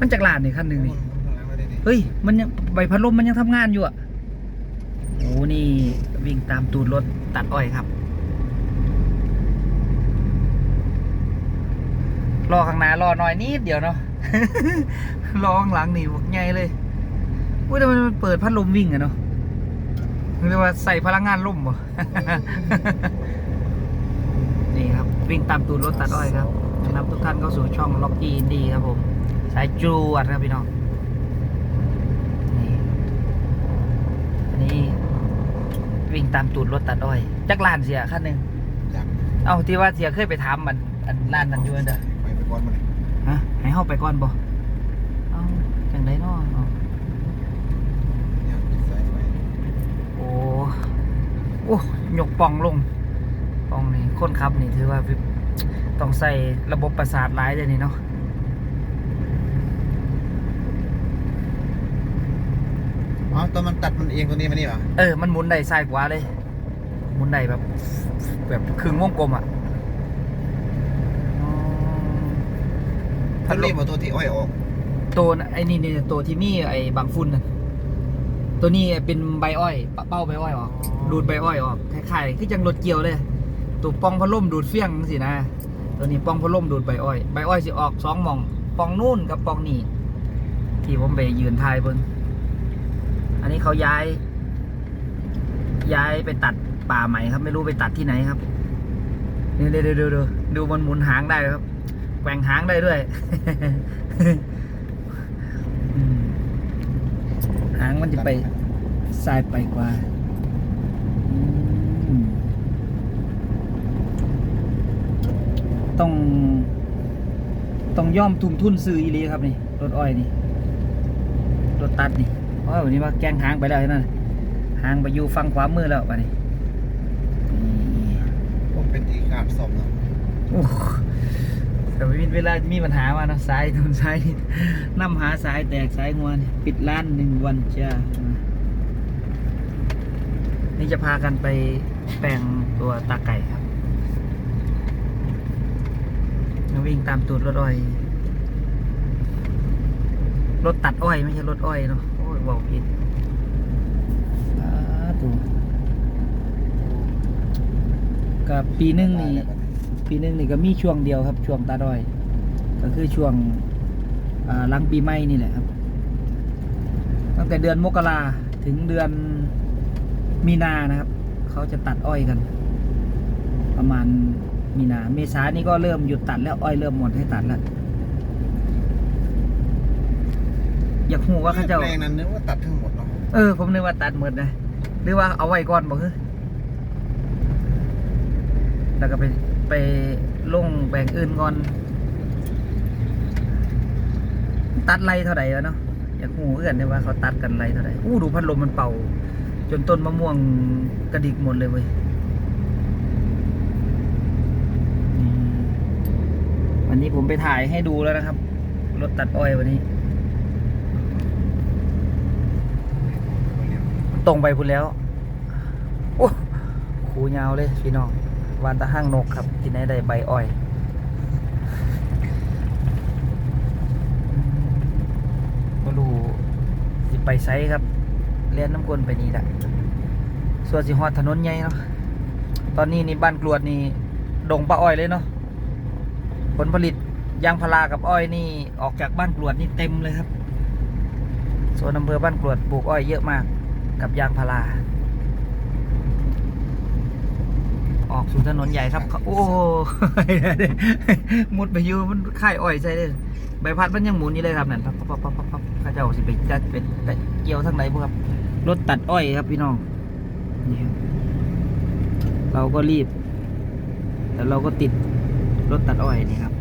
มันจากลานนี่คันหนึ่งนี่เฮ้ย มันยังใบพัดลมมันยังทำงานอยู่อะโอ้นี่วิ่งตามตูดรถตัดอ้อยครับ รอข้างหน้ารอหน่อยนิดเดียวเนาะ รอข้างหลังนี่บอกไงเลยอุ้ยแต่มันเปิดพัดลมวิ่งอะเนาะเรียกว่าใส่พลังงานล่มบ่นี่ครับ วิ่งตามตูดรถตัดอ้อยครับนำทุกท่านเข้าสู่ช่องล็อกกี้อินดีครับผมายจวดครับพี่น้องนี่อันนี้วิ่งตามตูดรถตัดอ้อย จักรลานเสียขั้นหนึ่งอยากเอาที่ว่าเสียเคยไปถามมันอันร้านนั้นอยู่นั่นเด้อไปไปก่อนมันฮะให้เข้าไปก่อนบ่เอาจังไดเนาะเอาอยากใส่ไปโอ้โอ้ยกป่องลงป่องนี่คนขับนี่ถือว่าต้องใส่ระบบประสาทหลายเลยนี่เนาะ อ๋อตอนมันตัดมันเองตัวนี้มานี่เหรอเออ มันหมุนได้ซ้ายขวาเลย หมุนได้แบบ แบบครึ่งวงกลมอะอ๋อตัวนี้มาตัวที่อ้อยออก ตัวน่ะไอ้นี่นี่ตัวที่มีไอ้บางฝุ่นน่ะตัวนี้เป็นใบอ้อยปะเป้าใบอ้อยออก ดูดใบอ้อยออกคล้ายๆคือจังรถเกี่ยวเลย ตัวปองพัดลมดูดเฟี้ยงสินะ ตัวนี้ปองพัดลมดูดใบอ้อย ใบอ้อยสิออกสองหมอง ปองนู่นกับปองนี่ที่ผมไปยืนทายเบิ่งอั นนี้เขาย้าย ย้ายไปตัดป่าใหม่ครับ ไม่รู้ไปตัดที่ไหนครับนี่ดูดูดูดูดูมันหมุนหางได้ครับแกว่งหางได้ด้วยหางมันจะไปซ้ายไปกว่าต้อง ต้องย่อมทุ่มทุนซื้ออีลีครับนี่รถอ้อยนี่รถตัดนี่ เพราะว่าวันนี้ว่าแกงหางไปแล้วใช่ไหมหางไปอยู่ฝั่งขวามือแล้วป่ะนี่นี่ผมเป็นอีกขาดสอบเนาะโอ้แต่ไม่มีเวลามีปัญหามาเนาะสายทุนสายนำหาสายแตกสายงวนปิดร้านหนึ่งวันจ้านี่จะพากันไปแปลงตัวตาไก่ครับวิ่งตามตูดรถอ้อย รถตัดอ้อยไม่ใช่รถอ้อยเนาะโอ้ ยบอกผิดสาธุกับปีหนึงนี่ปีหนึงนี่ก็มีช่วงเดียวครับ ช่วงตาดอย ก็คือช่วงอ่าหลังปีใหม่นี่แหละครับ ตั้งแต่เดือนมกราถึงเดือนมีนานะครับ เขาจะตัดอ้อยกัน ประมาณมีนา เมษานี่ก็เริ่มหยุดตัดแล้วอ้อยเริ่มหมดให้ตัดแล้ว อยากหูว่าเขาเจ้า แปลงนั้นนึกว่าตัดทั้งหมดเนาะเออ ผมนึกว่าตัดหมดนะ หรือว่าเอาไว้ก่อนบอกคือแล้วก็ไปไปลงแบ่งอื่นก่อน ตัดไรเท่าไหร่วะเนาะอยากหูเอื่อนเนี่ยว่าเขาตัดกันไรเท่าไหร่อู้ดูพัดลมมันเป่า จนต้นมะม่วงกระดิกหมดเลยเว้ยอืมวันนี้ผมไปถ่ายให้ดูแล้วนะครับ รถตัดอ้อยวันนี้ ตรงไปพุ่นแล้วโอ้คูยาวเลยพี่น้องวานตะห้างนกครับที่ไหนได้ใบอ้อยก็รู้สิไปไซครับเลี้ยนน้ำกลนไปนี่แหละส่วนสิฮอดถนนใหญ่เนาะตอนนี้นี่บ้านกรวดนี่ดงปลาอ้อยเลยเนาะผลผลิตยางพารากับอ้อยนี่ออกจากบ้านกรวดนี่เต็มเลยครับ ส่วนอำเภอบ้านกรวดปลูกอ้อยเยอะมาก กับยางพาราออกสู่ถนนใหญ่ครับเขาโอ้มุดไปอยู่มันค่ายอ้อยใช่เลยใบพัดมันยังหมุนอยู่เลยครับนั่นปั๊บปั๊บปั๊บปั๊บปั๊บข้าเจ้าสิไปจัดเป็นไปเกี่ยวทั้งไหนพวกครับ รถตัดอ้อยครับพี่น้องนี่ครับเราก็รีบแล้วเราก็ติดรถตัดอ้อยนี่ครับ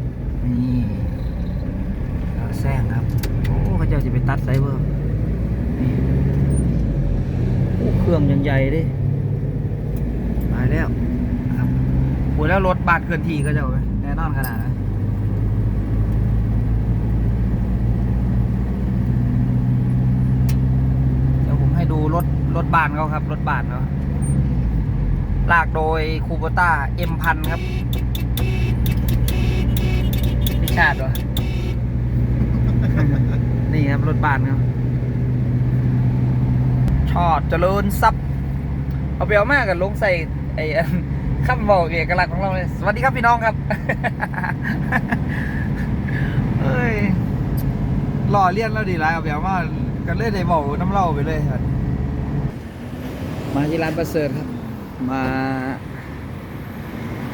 นี่เราแซงครับ โอ้ข้าเจ้าสิไปตัดไซเบอร์นี่โอ้ เครื่องยังใหญ่ดิมาแล้วโอ้แล้วรถบาดเคลื่อนที่ก็จะแน่นอนขนาดนั้นเดี๋ยวผมให้ดูรถรถบานเขาครับ รถบานเขาลากโดยคูโบต้าเอ็มพันครับพิชาติวะครับ รถบ้านครับ ชอดเจริญทรัพย์เอาเปรียวมากกันลงใส่ไอ้อันคำบอกเอกลักษณ์ของเราเลยสวัสดีครับพี่น้องครับเอ้ยหล่อเลี้ยนแล้วดีไรเอาเปรียวมากกันเล่นในบอกน้ำเล่าไปเลยครับมาที่ร้านประเสริฐครับ มา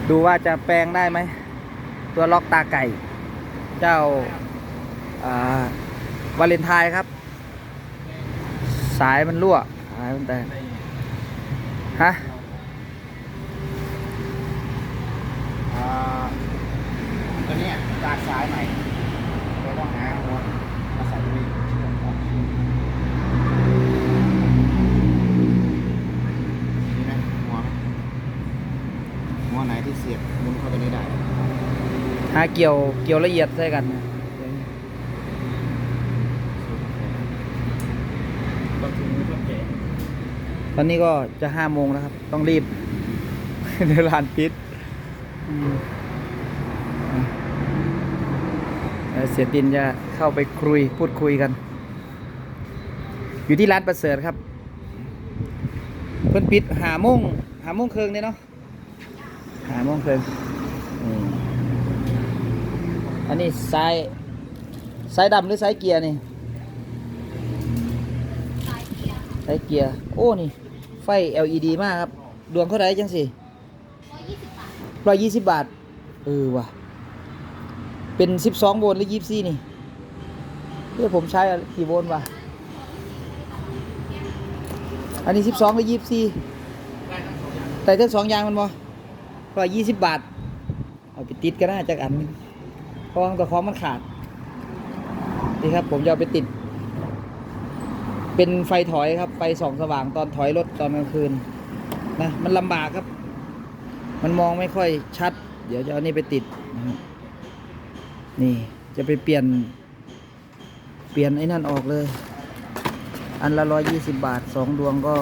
ดูว่าจะแปลงได้ไหม ตัวล็อกตาไก่ เจ้าวาเลนไทน์ครับ สายมันรั่วายมันแตกฮะอ่าตัวเนี้ยจากสายใหม่เราต้องหาหัวมาใส่ด้วยเชื่อมออกนี่นะหัวหัวไหนที่เสียบหมุนเข้าไปในได้หาเกี่ยวเกี่ยวละเอียดใส่กันก็ถึงมือก็แก่ ตอนนี้ก็จะห้าโมงแล้วครับ ต้องรีบเดี๋ยวร้านปิดอืมเอ่อเสียตินจะเข้าไปคุยพูดคุยกัน อยู่ที่ร้านประเสริฐครับ เพิ่นปิดหาโมงหาโมงเคิงเนี่ยเนาะหาโมงเคิงอืมอันนี้สายสายดำหรือสายเกียร์นี่สายเกียร์ โอ้ นี่ ไฟ LED มากครับ ดวงเท่าไหร่จังสิร้อยยี่สิบบาท เออว่ะ เป็นสิบสองโวลต์หรือยี่สิบนี่เพื่อผมใช้อะกี่โวลต์วะ อันนี้สิบสองหรือยี่สิบแต่ทั้งสองอย่างมันบ่ร้อยยี่สิบบาท เอาไปติดก็น่าจากอันหนึงเพราะว่าตัวคอมมันขาด นี่ครับผมจะเอาไปติด เป็นไฟถอยครับ ไฟส่องสว่างตอนถอยรถตอนกลางคืนนะมันลำบากครับ มันมองไม่ค่อยชัด เดี๋ยวจะเอานี่ไปติดนะครับนี่จะไปเปลี่ยน เปลี่ยนไอ้นั่นออกเลย อันละร้อยยี่สิบบาทสองดวงก็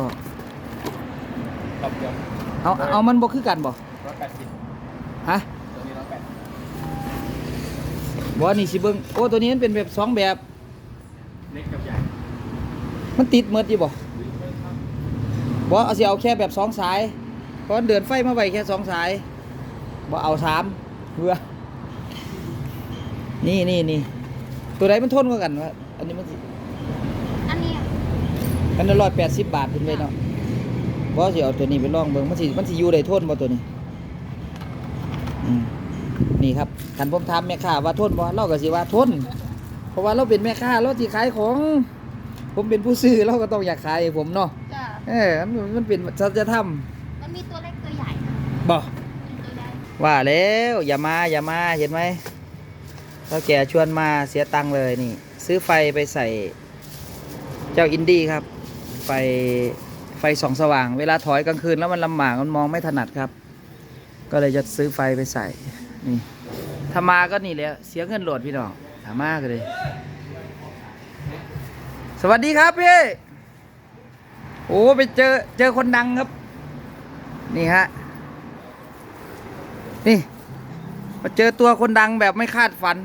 รอบเดียวเอาเอามันบ่คือกันบ่ร้อยแปดสิบฮะตัวนี้ร้อยแปดบ่นี่สิเบิ่งโอ้ตัวนี้มันเป็นแบบสองแบบเล็กกับใหญ่ มันติดเมดอยู่บ่บ่เอาสิเอาแค่แบบสองสาย เพราะเดินไฟมาไว้แค่สองสายบ่เอาสามเพื่อนี่นี่นี่ตัวไหนมันทนกว่ากันวะอันนี้มันสิอันนี้อันนั้นร้อยแปดสิบบาทขึ้นไปเนาะบ่สิเอาตัวนี้ไปลองเบิ่งมันสิมันสิอยู่ได้ทนบ่ตัวนี้อืมนี่ครับคันผมถามแม่ค้าว่าทนบ่เราก็สิว่าทน เพราะว่าเราเป็นแม่ค้าเราสิขายของ ผมเป็นผู้ซื้อเราก็ต้องอยากขายให้ผมเนาะจะเออมันมันเป็นสัจธรรมมันมีตัวเล็กตัวใหญ่นะบ่มีตัวใหญ่ว่าแล้วอย่ามาอย่ามาเห็นไหมเราแก่ชวนมาเสียตังค์เลยนี่ ซื้อไฟไปใส่เจ้าอินดี้ครับ ไฟไฟส่องสว่าง เวลาถอยกลางคืนแล้วมันลำบากมันมองไม่ถนัดครับ ก็เลยจะซื้อไฟไปใส่นี่ถ้ามาก็นี่แหล้วเสียเงินโหลดพี่น้องถามมากเลย สวัสดีครับพี่ โอ้ไปเจอเจอคนดังครับ นี่ฮะ นี่ มาเจอตัวคนดังแบบไม่คาดฝัน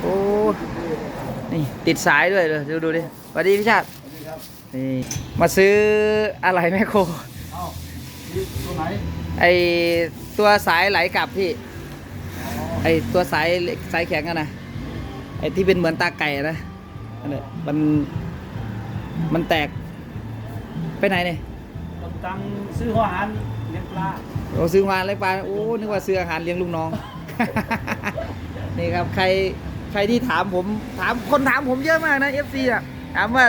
โอ้ นี่ติดสายด้วยเลยดูดูดิสวัสดีพี่ชาตินี่มาซื้ออะไรแม่โครเอ้าตัวไหน ไอตัวสายไหลกลับพี่ ไอตัวสายสายแข็งอะนะ ไอที่เป็นเหมือนตาไก่อะนะ นั่นแหละมันมันแตกไปไหนเนี่ยต้องตังซื้อหัวอาหารเลี้ยงปลาเราซื้อมาเล็กปลาโอ้นึกว่าซื้ออาหารเลี้ยงลูกน้อง นี่ครับใครใครที่ถามผมถามคนถามผมเยอะมากนะ FC อะถามว่า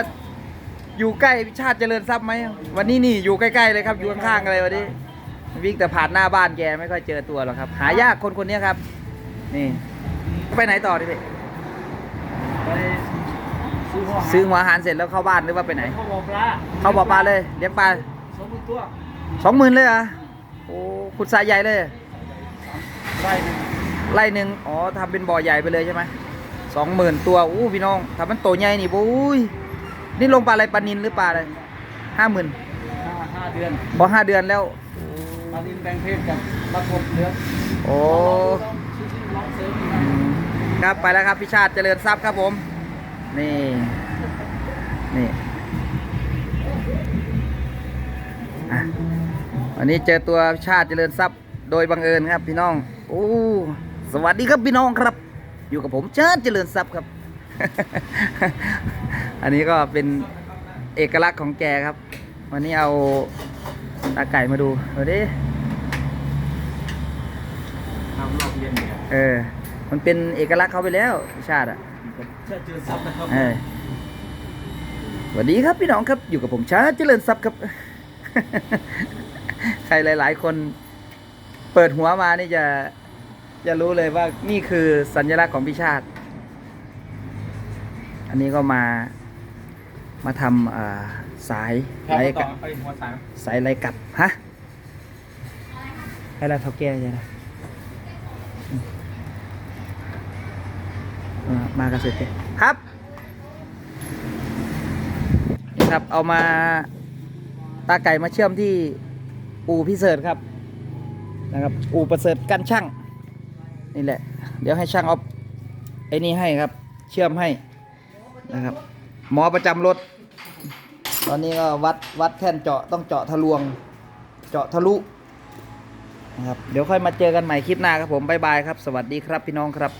อยู่ใกล้ชาติเจริญทรัพย์ไหมวันนี้นี่อยู่ใกล้ๆเลยครับอยู่ข้างๆเลยวันนี้ วิ่งแต่ผ่านหน้าบ้านแกไม่ค่อยเจอตัวหรอกครับ หายากคนคนนี้ครับ นี่ ไปไหนต่อดิพี่ไป ซื้อหัวอาหารซื้อหัวอาหารเสร็จแล้วเข้าบ้านหรือว่าไปไหน เขาบอกปลาเข้าบ่อปลาเลยเลี้ยงปลาสองหมื่นตัวสองหมื่นเลยเหรอะโอ้ขุดสายใหญ่เลยไร่หนึ่งไร่หนึ่งอ๋อทำเป็นบ่อใหญ่ไปเลยใช่ไหมสองหมื่นตัวอู้พี่น้องทำมันโตใหญ่นี่บุ้ยนี่ลงปลาอะไรปลานินหรือปลาอะไรห้าหมื่นห้าห้าเดือนพอห้าเดือนแล้วปลาดินแปลงเพศกับปลากดเหลืองโอ้ซื้อซื้อลองเสริมอีกอืมครับไปแล้วครับพี่ชาติเจริญทรัพย์ครับผม นี่ นี่อะวันนี้เจอตัวชาติเจริญทรัพย์โดยบังเอิญครับพี่น้องโอ้สวัสดีครับพี่น้องครับ อยู่กับผมชาติเจริญทรัพย์ครับ อันนี้ก็เป็นเอกลักษณ์ของแกครับ วันนี้เอาตาไก่มาดูดูดิทำรอบเย็นเนี่ยเออ มันเป็นเอกลักษณ์เขาไปแล้วชาติอะแค่เจอซับนะครับเออ สวัสดีครับพี่น้องครับอยู่กับผมชาติเจริญทรัพย์ครับ ใครหลาย ๆ คนเปิดหัวมานี่จะจะรู้เลยว่านี่คือสัญลักษณ์ของพี่ชาติ อันนี้ก็มามาทำอ่าสายแค่ไรต่กัอบไปหัวสามสายไรกัดฮะให้เราเท่าแก่ใช่ไหมอืมเออมากระสุดเลยครับนี่ ครับ เอามาตาไก่มาเชื่อมที่อู่พิเศษครับนะครับ อู่ประเสริฐกันช่างนี่แหละ เดี๋ยวให้ช่างเอาไอ้นี่ให้ครับ เชื่อมให้นะครับ หมอประจำรถ ตอนนี้ก็วัดวัดแท่นเจาะต้องเจาะทะลวง เจาะทะลุนะครับเดี๋ยวค่อยมาเจอกันใหม่คลิปหน้าครับผมบ๊ายบายครับ สวัสดีครับพี่น้องครับ